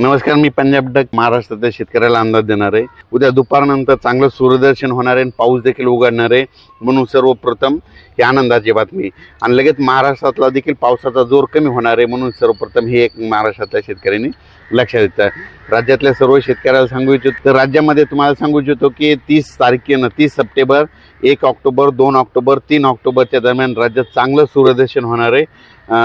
नमस्कार मी पंजाब डक महाराष्ट्रातल्या शेतकऱ्याला अंदाज देणार आहे. उद्या दुपारनंतर चांगलं सूर्यदर्शन होणार आहे आणि पाऊस देखील उघडणार आहे. म्हणून सर्वप्रथम ही आनंदाची बातमी. आणि लगेच महाराष्ट्रातला देखील पावसाचा जोर कमी होणार आहे. म्हणून सर्वप्रथम हे एक महाराष्ट्रातल्या शेतकऱ्यांनी लक्षात येतं राज्यातल्या सर्व शेतकऱ्याला सांगू इच्छितो तर राज्यामध्ये तुम्हाला सांगू इच्छितो की तीस तारखेनं तीस सप्टेंबर एक ऑक्टोबर दोन ऑक्टोबर तीन ऑक्टोबरच्या दरम्यान राज्यात चांगलं सूर्यदर्शन होणार आहे.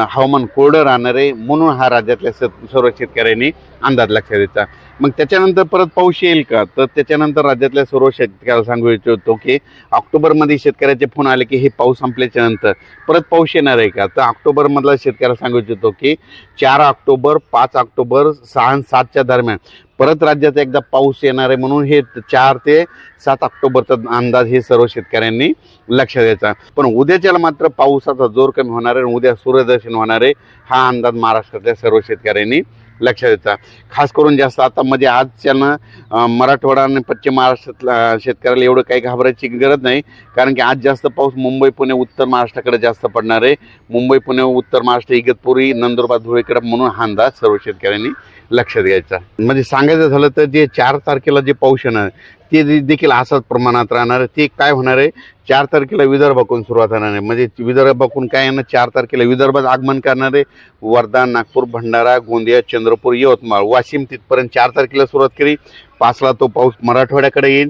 हवामान कोरडं राहणार आहे म्हणून हा राज्यातल्या स- सर्व शेतकऱ्यांनी अंदाज लक्षात द्यायचा मग त्याच्यानंतर परत पाऊस येईल का? तर त्याच्यानंतर राज्यातल्या सर्व शेतकऱ्याला सांगू इच्छितो की ऑक्टोबरमध्ये शेतकऱ्याचे फोन आले की हे पाऊस संपल्याच्या नंतर परत पाऊस येणार आहे का? तर ऑक्टोबरमधला शेतकऱ्याला सांगू इच्छितो की चार ऑक्टोबर पाच ऑक्टोबर सहा आणि सातच्या दरम्यान परत राज्यात एकदा पाऊस येणार आहे म्हणून हे चार ते सात ऑक्टोबरचा अंदाज हे सर्व शेतकऱ्यांनी लक्ष द्यायचा पण उद्याच्याला मात्र पावसाचा जोर कमी होणार आहे आणि उद्या सूर्यदर्शन होणार आहे हा अंदाज महाराष्ट्रातल्या सर्व शेतकऱ्यांनी लक्षात येतं खास करून जास्त आता मध्ये आजच्यानं अं, मराठवाडा आणि पश्चिम महाराष्ट्रातला शेतकऱ्याला एवढं काही घाबरायची गरज नाही. कारण की आज जास्त पाऊस मुंबई पुणे उत्तर महाराष्ट्राकडे जास्त पडणार आहे. मुंबई पुणे उत्तर महाराष्ट्र इगतपुरी नंदुरबार धुळेकडे म्हणून हा अंदाज सर्व शेतकऱ्यांनी लक्षात घ्यायचा. म्हणजे सांगायचं झालं तर जे चार तारखेला जे पाऊस येणार ते देखील असाच प्रमाणात राहणार. आहे ते काय होणार आहे? चार तारखेला विदर्भाकडून सुरुवात होणार आहे. म्हणजे विदर्भाकडून काय येणार? चार तारखेला विदर्भात आगमन करणार आहे. वर्धा नागपूर भंडारा गोंदिया चंद्रपूर यवतमाळ वाशिम तिथपर्यंत चार तारखेला सुरुवात केली पाचला तो पाऊस मराठवाड्याकडे येईल.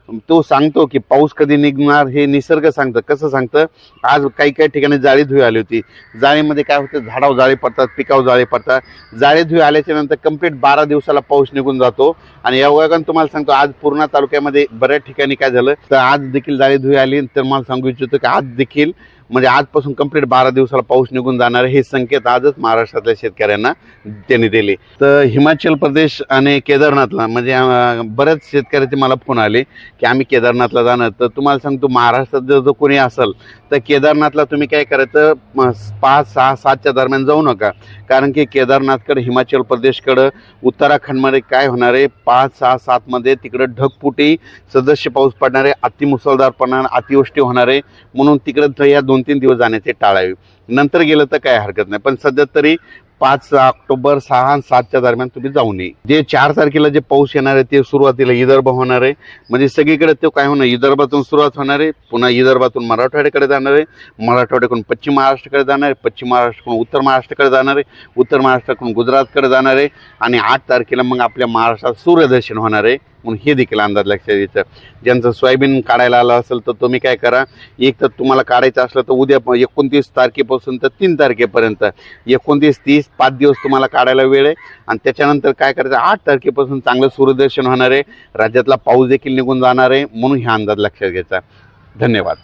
तो सांगतो की पाऊस कधी निघणार हे निसर्ग सांगतं. कसं सांगतं? आज काही काही ठिकाणी जाळी धुई आली होती. जाळीमध्ये काय होतं? झाडावर जाळी पडतात पिकावर जाळी पडतात. जाळीधुई आल्याच्यानंतर कंप्लीट बारा दिवसाला पाऊस निघून जातो. आणि या वयानं तुम्हाला सांगतो आज पूर्णा तालुक्यामध्ये बऱ्याच ठिकाणी काय झालं? तर आज देखील जाळी धुई आली. तर मला सांगू इच्छितो की आज देखील म्हणजे आजपासून कंप्लीट बारा दिवसाला पाऊस निघून जाणार हे संकेत आजच महाराष्ट्रातल्या शेतकऱ्यांना त्यांनी दिले. तर हिमाचल प्रदेश आणि केदारनाथला म्हणजे बऱ्याच शेतकऱ्याचे मला फोन आले की आम्ही केदारनाथला जाणार. तर तुम्हाला सांगतो महाराष्ट्रात जर जो कोणी असेल तर केदारनाथला तुम्ही काय करायचं पाच सहा सातच्या दरम्यान जाऊ नका. कारण की केदारनाथकडे हिमाचल प्रदेशकडं उत्तराखंडमध्ये काय होणार आहे पाच सहा सातमध्ये तिकडं ढगपुटी सदस्य पाऊस पडणार आहे अतिमुसळधार पडणार अतिवृष्टी होणार आहे. म्हणून तिकडं तर या दोन दोन तीन दिवस जाण्याचे टाळावे नंतर गेलं तर काय हरकत नाही. पण सध्या तरी पाच ऑक्टोबर सहा आणि सातच्या दरम्यान तुम्ही जाऊ नये जे चार तारखेला जे पाऊस येणार आहे ते सुरुवातीला विदर्भ होणार आहे. म्हणजे सगळीकडे तो काय होणार विदर्भातून सुरुवात होणार आहे. पुन्हा विदर्भातून मराठवाड्याकडे जाणार आहे. मराठवाड्याकडून पश्चिम महाराष्ट्राकडे जाणार आहे. पश्चिम महाराष्ट्राकडून उत्तर महाराष्ट्राकडे जाणार आहे. उत्तर महाराष्ट्राकडून गुजरातकडे जाणार आहे. आणि आठ तारखेला मग आपल्या महाराष्ट्रात सूर्यदर्शन होणार आहे. म्हणून हे देखील अंदाज लक्षात येतं ज्यांचं सोयाबीन काढायला आलं असेल तर तुम्ही काय करा. एक तर तुम्हाला काढायचं असलं तर उद्या एकोणतीस तारखेपासून तर तीन तारखेपर्यंत. एकोणतीस तीस पाच दिवस तुम्हाला काढायला वेळ आहे. आणि त्याच्यानंतर काय करायचं आठ तारखेपासून चांगलं सूर्यदर्शन होणार आहे. राज्यातला पाऊस देखील निघून जाणार आहे. म्हणून ह्या अंदाज लक्षात घ्यायचा. धन्यवाद.